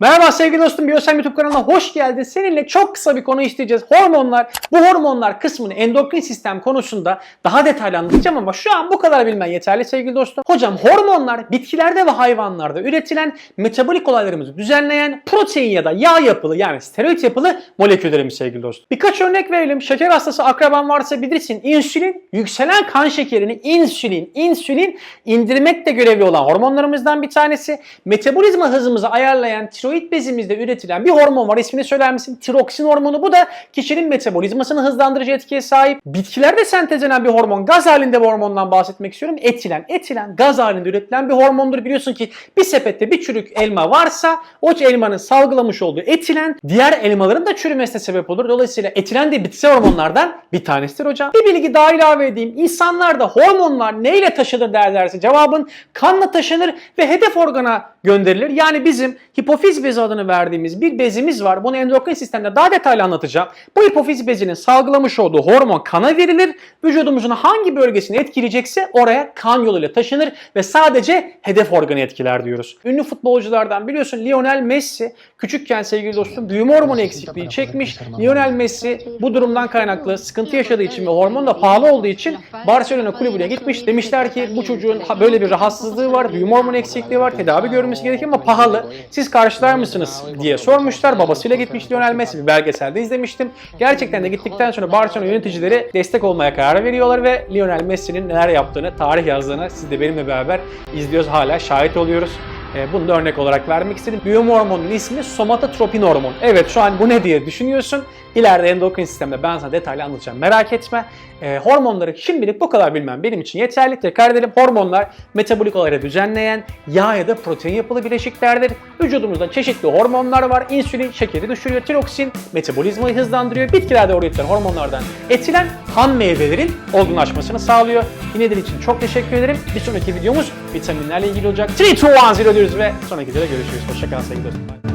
Merhaba sevgili dostum Biyosem YouTube kanalına hoş geldin. Seninle çok kısa bir konu isteyeceğiz. Hormonlar. Bu hormonlar kısmını endokrin sistem konusunda daha detaylı anlatacağım ama şu an bu kadar bilmen yeterli sevgili dostum. Hocam hormonlar bitkilerde ve hayvanlarda üretilen metabolik olaylarımızı düzenleyen protein ya da yağ yapılı yani steroid yapılı moleküllerimiz sevgili dostum. Birkaç örnek verelim. Şeker hastası akraban varsa bilirsin. İnsülin yükselen kan şekerini insülin, insülin indirmekte görevli olan hormonlarımızdan bir tanesi. Metabolizma hızımızı ayarlayan tiroid bezimizde üretilen bir hormon var. İsmini söyler misin? Tiroksin hormonu. Bu da kişinin metabolizmasını hızlandırıcı etkiye sahip. Bitkilerde sentezlenen bir hormon. Gaz halinde bir hormondan bahsetmek istiyorum. Etilen. Etilen gaz halinde üretilen bir hormondur. Biliyorsun ki bir sepette bir çürük elma varsa o elmanın salgılamış olduğu etilen diğer elmaların da çürümesine sebep olur. Dolayısıyla etilen de bitkisel hormonlardan bir tanesidir hocam. Bir bilgi daha ilave edeyim. İnsanlarda hormonlar neyle taşınır derlerse cevabın kanla taşınır ve hedef organa gönderilir. Yani bizim hipofiz bezi adını verdiğimiz bir bezimiz var. Bunu endokrin sistemde daha detaylı anlatacağım. Bu hipofiz bezinin salgılamış olduğu hormon kana verilir. Vücudumuzun hangi bölgesini etkileyecekse oraya kan yoluyla taşınır ve sadece hedef organı etkiler diyoruz. Ünlü futbolculardan biliyorsun Lionel Messi küçükken sevgili dostum büyüme hormonu eksikliği çekmiş. Lionel Messi bu durumdan kaynaklı sıkıntı yaşadığı için ve hormon da pahalı olduğu için Barcelona kulübüne gitmiş. Demişler ki bu çocuğun böyle bir rahatsızlığı var, büyüme hormonu eksikliği var, tedavi görmesi gerekiyor ama pahalı. Siz karşılar mısınız diye sormuşlar. Babasıyla gitmiş Lionel Messi. Bir belgeselde izlemiştim. Gerçekten de gittikten sonra Barcelona yöneticileri destek olmaya karar veriyorlar ve Lionel Messi'nin neler yaptığını, tarih yazdığını siz de benimle beraber izliyoruz hala şahit oluyoruz. E, Bunu da örnek olarak vermek istedim. Büyüme hormonunun ismi somatotropin hormon. Evet şu an bu ne diye düşünüyorsun. İleride endokrin sistemde ben sana detaylı anlatacağım. Merak etme. E, hormonları şimdilik bu kadar bilmem benim için yeterli. Tekrar edelim. Hormonlar metabolik olayları düzenleyen yağ ya da protein yapılı bileşiklerdir. Vücudumuzda çeşitli hormonlar var. İnsülin şekeri düşürüyor. Tiroksin metabolizmayı hızlandırıyor. Bitkilerde üretilen hormonlardan etilen ham meyvelerin olgunlaşmasını sağlıyor. Dinlediğin için çok teşekkür ederim. Bir sonraki videomuz vitaminlerle ilgili olacak. 3, 2, 1, 0 diyoruz ve sonraki videoda görüşürüz. Hoşçakalın sevgili dostum.